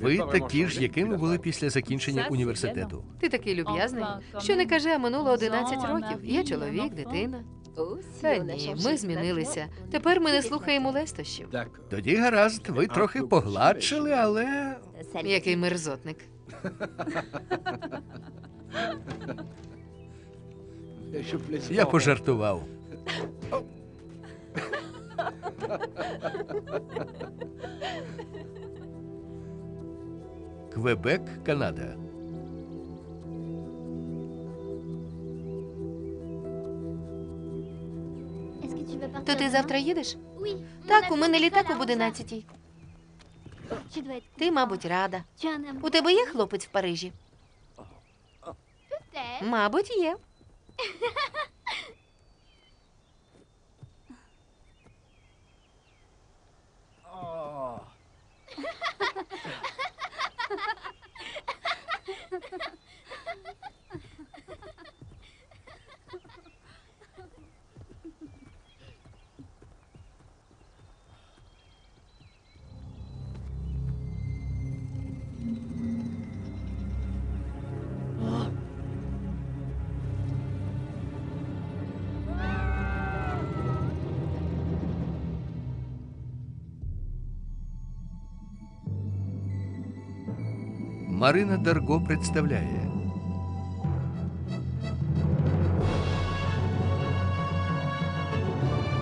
Ви такі ж, якими були після закінчення університету. Ти такий люб'язний. Що не кажи, а минуло 11 років. Я чоловік, дитина. Та ні, ми змінилися. Тепер ми не слухаємо лестощів. Тоді гаразд, ви трохи погладшили, але Який мерзотник. я пожартував. Квебек, Канада. То ти завтра їдеш? Так, у мене літак об 11. Ти, мабуть, рада. У тебе є хлопець в Парижі? Мабуть, є. Марина Дарго представляє.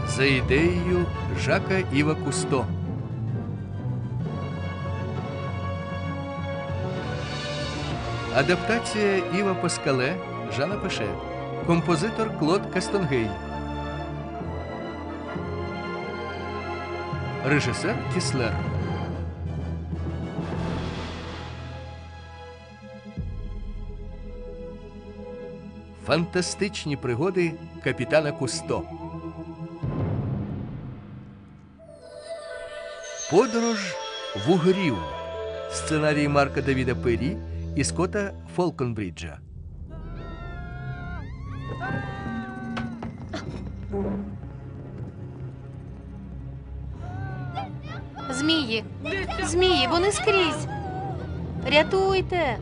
За ідеєю Жака Іва Кусто. Адаптація Іва Паскале Жана Пеше. Композитор Клод Кастонгей. Режисер Кіслер. Фантастичні пригоди капітана Кусто. Подорож вугрів. Сценарій Марка Давіда Пері і Скотта Фолконбріджа. Змії. Змії, вони скрізь. Рятуйте.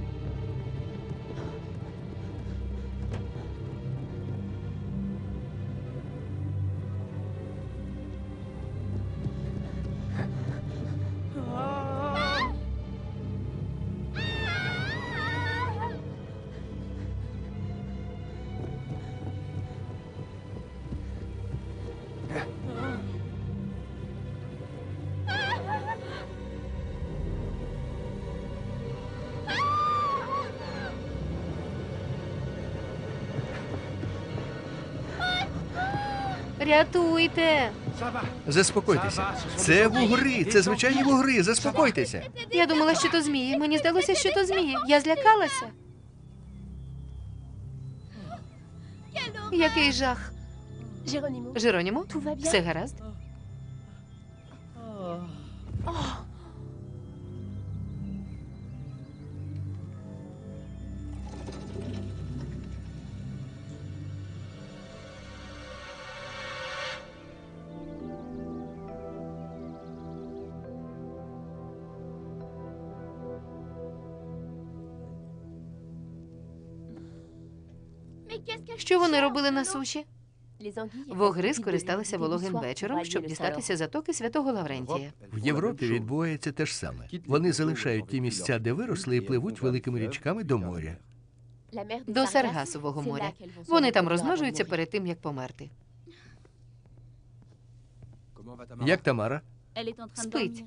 Рятуйте. Заспокойтеся. Це вугри, це звичайні вугри. Заспокойтеся. Я думала, що то змії. Мені здалося, що то змії. Я злякалася. Який жах. Жеронімо, все гаразд? Що вони робили на суші? Вогри скористалися вологим вечором, щоб дістатися затоки святого Лаврентія. В Європі відбувається те ж саме. Вони залишають ті місця, де виросли, і пливуть великими річками до моря. До Саргасового моря. Вони там розмножуються перед тим, як померти. Як Тамара? Спить.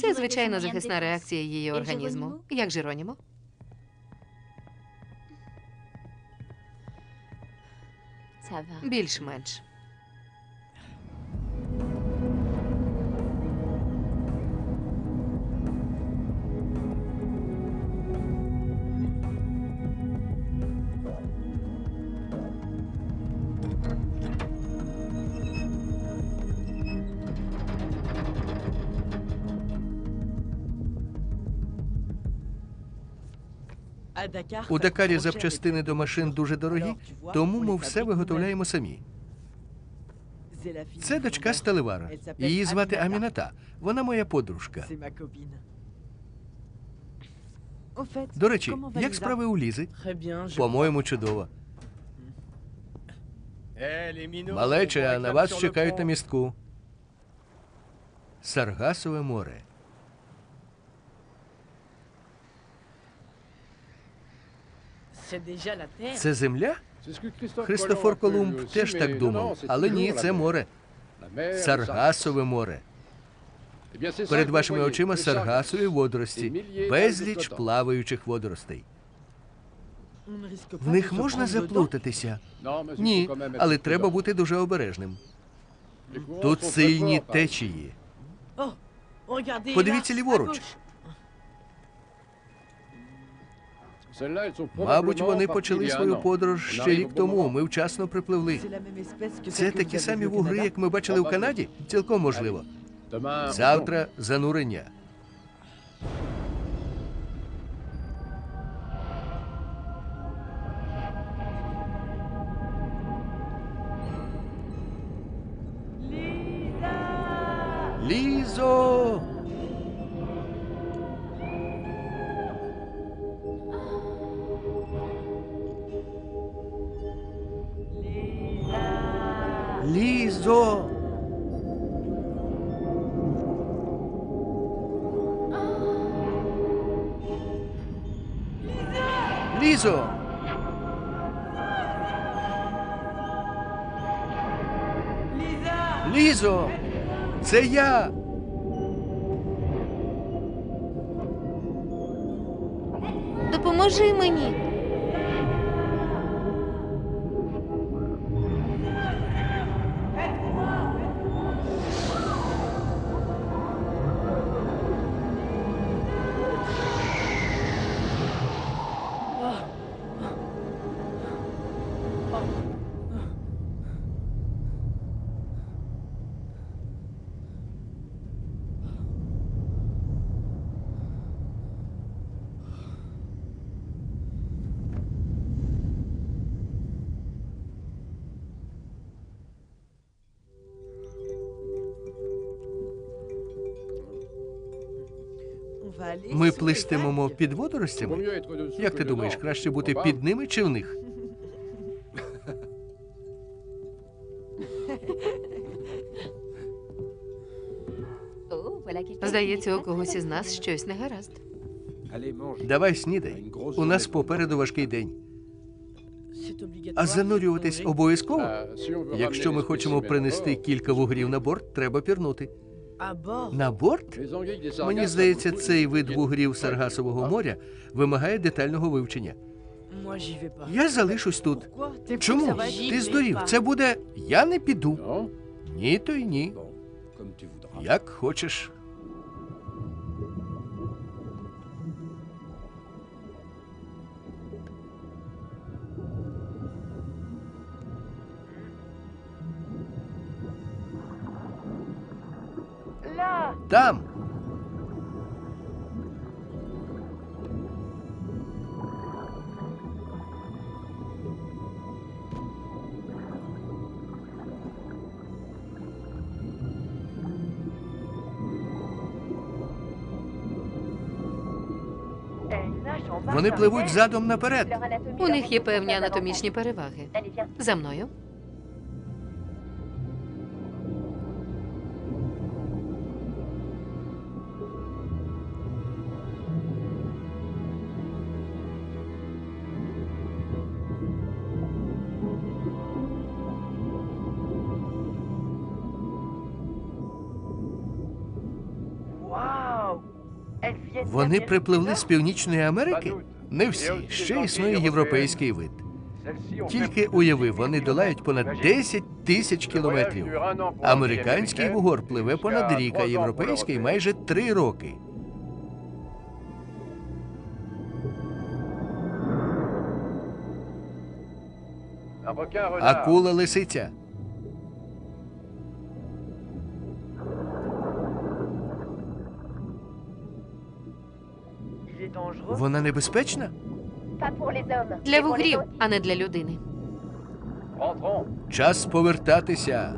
Це звичайно захисна реакція її організму. Як Жеронімо? Більш-менш. У Дакарі запчастини до машин дуже дорогі, тому ми все виготовляємо самі. Це дочка Сталевара. Її звати Аміната. Вона моя подружка. До речі, як справи у Лізи? По-моєму, чудово. Малече, на вас чекають на містку. Саргасове море. Це земля? Христофор Колумб теж так думав. Але ні, це море. Саргасове море. Перед вашими очима саргасові водорості, безліч плаваючих водоростей. В них можна заплутатися? Ні, але треба бути дуже обережним. Тут сильні течії. Подивіться ліворуч. Мабуть, вони почали свою подорож ще рік тому. Ми вчасно припливли. Це такі самі вугри, як ми бачили в Канаді? Цілком можливо. Завтра занурення. Лізо! Лізо! Лізо! Це я! Допоможи мені. Ми плистимемо під водоростями? Як ти думаєш, краще бути під ними чи в них? Здається, у когось із нас щось не гаразд. Давай снідай. У нас попереду важкий день. А занурюватись обов'язково? Якщо ми хочемо принести кілька вугрів на борт, треба пірнути. На борт? Мені здається, цей вид вугрів Саргасового моря вимагає детального вивчення. Я залишусь тут. Чому? Ти здурів. Це буде. Я не піду. Ні, то й ні. Як хочеш. Там. Вони пливуть задом наперед. У них є певні анатомічні переваги. За мною. Вони припливли з Північної Америки? Не всі. Ще існує європейський вид. Тільки уяви, вони долають понад 10 тисяч кілометрів. Американський вугор пливе понад рік, а європейський майже три роки. Акула лисиця. Вона небезпечна? Для вугрів, а не для людини. Час повертатися.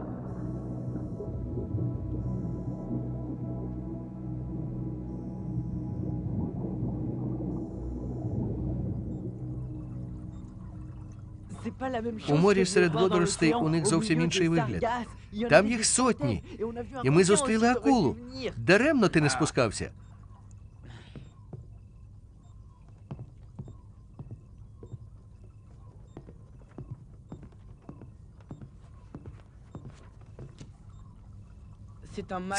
У морі серед водоростей у них зовсім інший вигляд. Там їх сотні, і ми зустріли акулу. Даремно ти не спускався.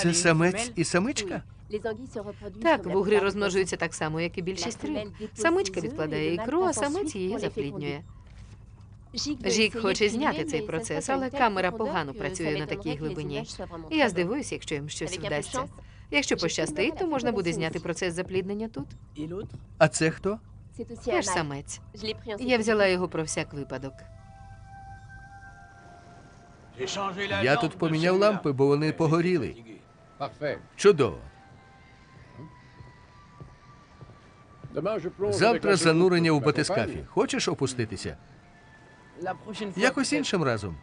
Це самець і самичка? Так, вугри розмножуються так само, як і більшість риб. Самичка відкладає ікру, а самець її запліднює. Жік хоче зняти цей процес, але камера погано працює на такій глибині. І я здивуюсь, якщо їм щось вдасться. Якщо пощастить, то можна буде зняти процес запліднення тут. А це хто? Теж самець. Я взяла його про всяк випадок. Я тут поміняв лампи, бо вони погоріли. Чудово. Завтра занурення у батискафі. Хочеш опуститися? Якось іншим разом.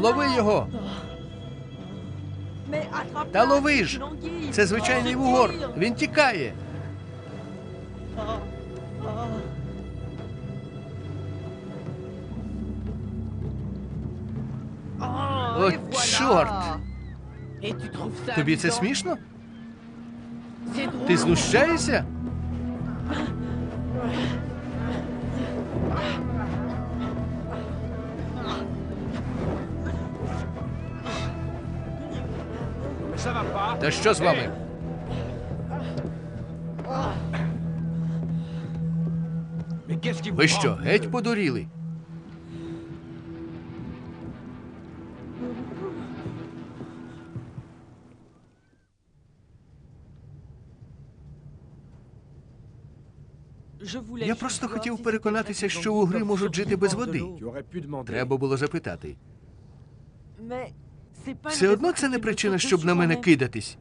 Лови його! Та лови ж! Це звичайний вугор. Він тікає. О, чорт! Тобі це смішно? Ти знущаєшся? Та що з вами? Ви що, геть подуріли? Я просто хотів переконатися, що угри можуть жити без води. Треба було запитати. Все одно це не причина, щоб на мене кидатись.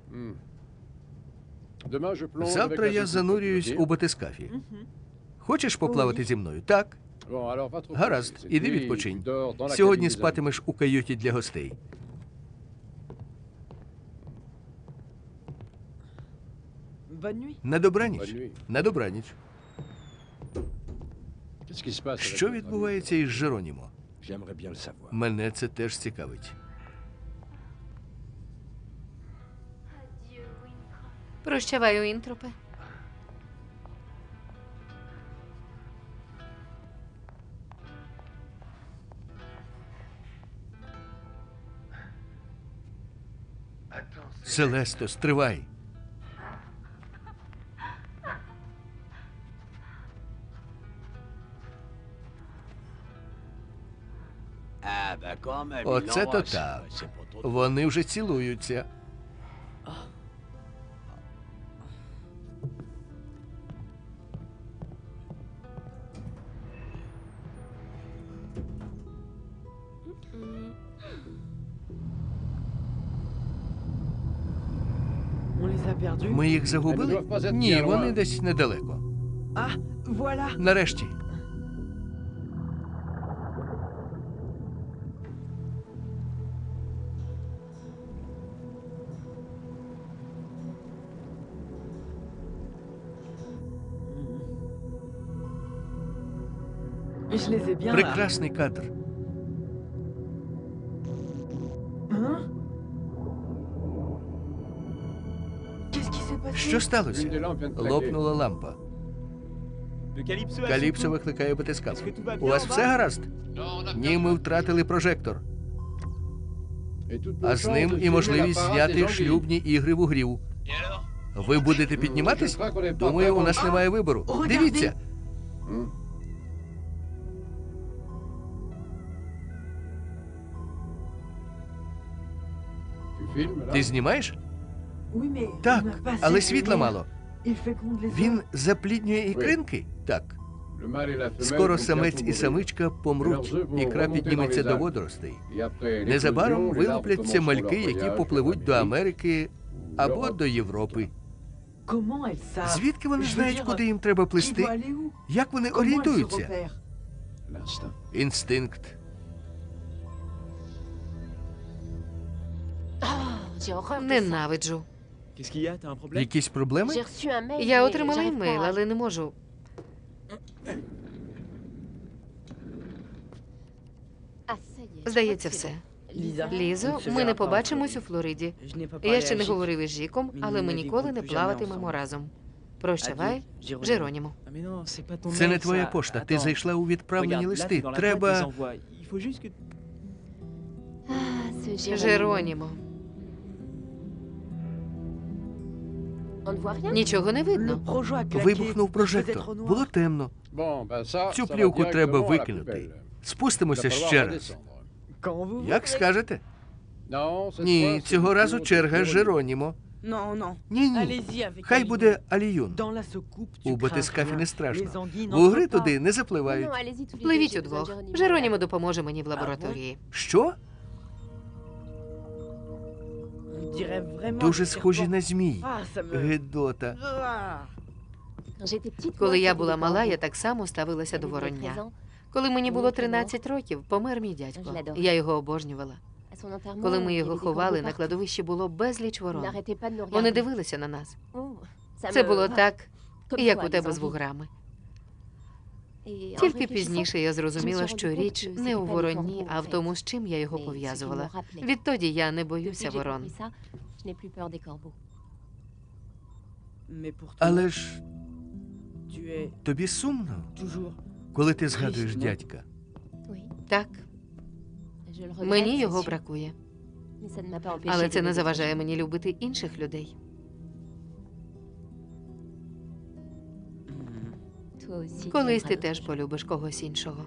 Завтра я занурююсь у батискафі. Хочеш поплавати зі мною? Так. Гаразд, іди відпочинь. Сьогодні спатимеш у каюті для гостей. На добраніч. На добраніч. Що відбувається із Жеронімо? Мене це теж цікавить. Прощаваю, інтропе. Селесто, стривай. Оце то так. Вони вже цілуються. Ми їх загубили? Ні, вони десь недалеко. Нарешті. Прекрасний кадр. Що сталося? Лопнула лампа. Каліпсо викликає батискаф. У вас все гаразд? Ні, ми втратили прожектор. А з ним і можливість зняти шлюбні ігри в угрів. Ви будете підніматись? Думаю, у нас немає вибору. Дивіться, ти знімаєш? Так, але світла мало. Він запліднює ікринки? Так. Скоро самець і самичка помруть. Ікра підніметься до водоростей. Незабаром вилупляться мальки, які попливуть до. Америки або до Європи. Звідки вони знають, куди їм треба плисти? Як вони орієнтуються? Інстинкт. Ненавиджу. Якісь проблеми? Я отримала імейл, але не можу. Здається, все. Лізо, ми не побачимось у Флориді. Я ще не говорив із Жіком, але ми ніколи не плаватимемо разом. Прощавай, Джеронімо. Ah Це не твоя пошта. Ти зайшла у відправлені листи. Треба. envois. Нічого не видно. Вибухнув прожектор. Було темно. Цю плівку треба викинути. Спустимося ще раз. Як скажете? Ні, цього разу черга Жеронімо. Ні, ні. Хай буде Аліюн. У батискафі не страшно. anguilles В угри n'entrent pas. туди не запливають. Пливіть удвох. Жеронімо допоможе мені в лабораторії. Що? Дуже схожі на змій. Ah. Гедота. Коли я була мала, я так само ставилася до вороння. Коли мені було 13 років, помер мій дядько. Я його обожнювала. Коли ми його ховали, на кладовищі було безліч ворон. Вони дивилися на нас. Це було так, як у тебе з вуграми. Тільки пізніше я зрозуміла, що річ не у вороні, а в тому, з чим я його пов'язувала. Відтоді я не боюся ворон. Але ж тобі сумно, коли ти згадуєш дядька. Так, мені його бракує. Але це не заважає мені любити інших людей. Колись ти теж полюбиш когось іншого.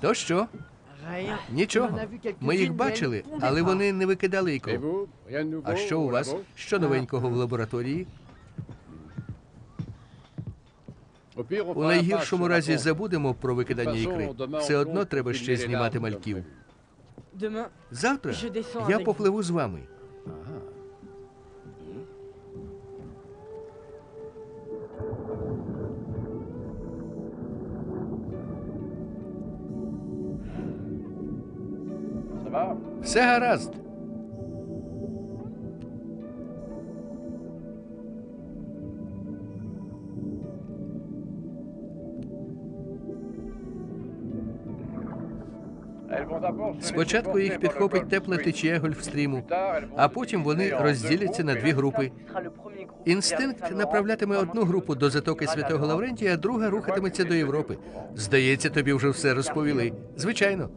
То що? Нічого. Ми їх бачили, але вони не викидали nouveau А що у вас? Що новенького в лабораторії? У найгіршому разі забудемо про викидання ікри. Все одно треба ще знімати мальків. Завтра я попливу з вами. Ah. Все гаразд. Спочатку їх підхопить тепла течія гольфстріму, а потім вони розділяться на дві групи. Інстинкт направлятиме одну групу до затоки Святого Лаврентія, а друга рухатиметься до Європи. Здається, тобі вже все розповіли. Звичайно.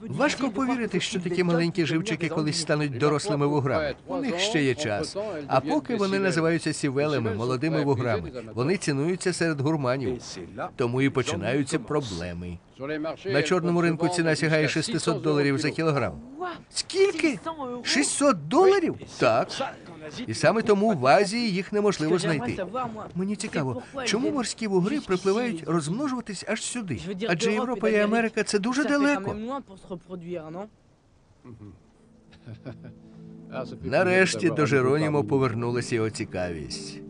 Важко повірити, що такі маленькі живчики колись стануть дорослими вуграми. У них ще є час. А поки вони називаються сівелами, молодими вуграми. Вони цінуються серед гурманів. Тому і починаються проблеми. На чорному ринку ціна сягає 600 доларів за кілограм. Скільки? 600 euros 600 доларів? Так. І саме тому в Азії їх неможливо знайти. Мені цікаво, чому морські вугри припливають розмножуватись аж сюди? Адже Європа і Америка це дуже далеко. non Нарешті до Жеронімо повернулася його цікавість.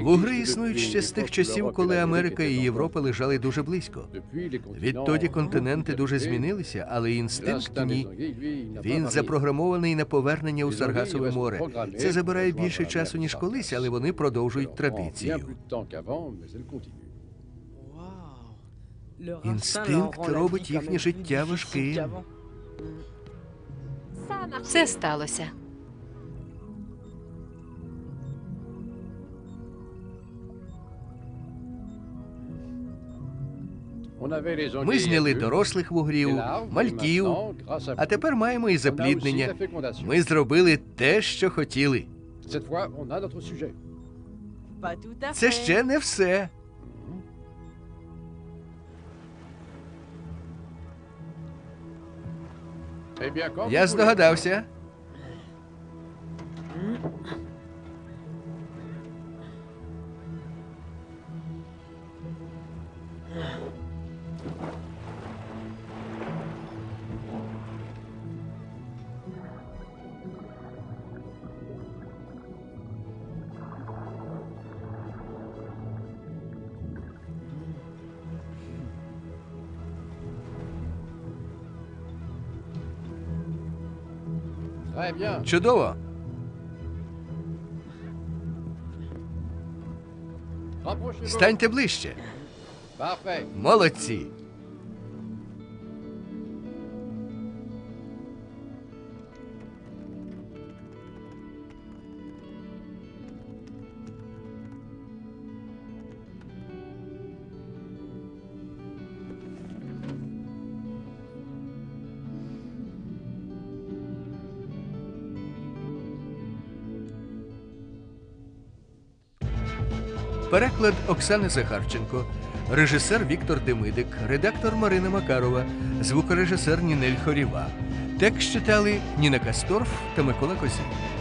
Вугри існують ще з тих часів, коли Америка і Європа лежали дуже близько. Відтоді континенти дуже змінилися, але інстинкт ні. Він запрограмований на повернення у Саргасове море. Це забирає більше часу, ніж колись, але вони продовжують традицію. Інстинкт робить їхнє життя важким. Все сталося. Ми зняли дорослих вугрів, мальків, а тепер маємо і запліднення. Ми зробили те, що хотіли. Це ще не все. Я здогадався. Чудово. Станьте ближче. Молодці. Переклад Оксани Захарченко, режисер Віктор Демидик, редактор Марина Макарова, звукорежисер Нінель Хоріва. Текст читали Ніна Касторф та Микола Козій.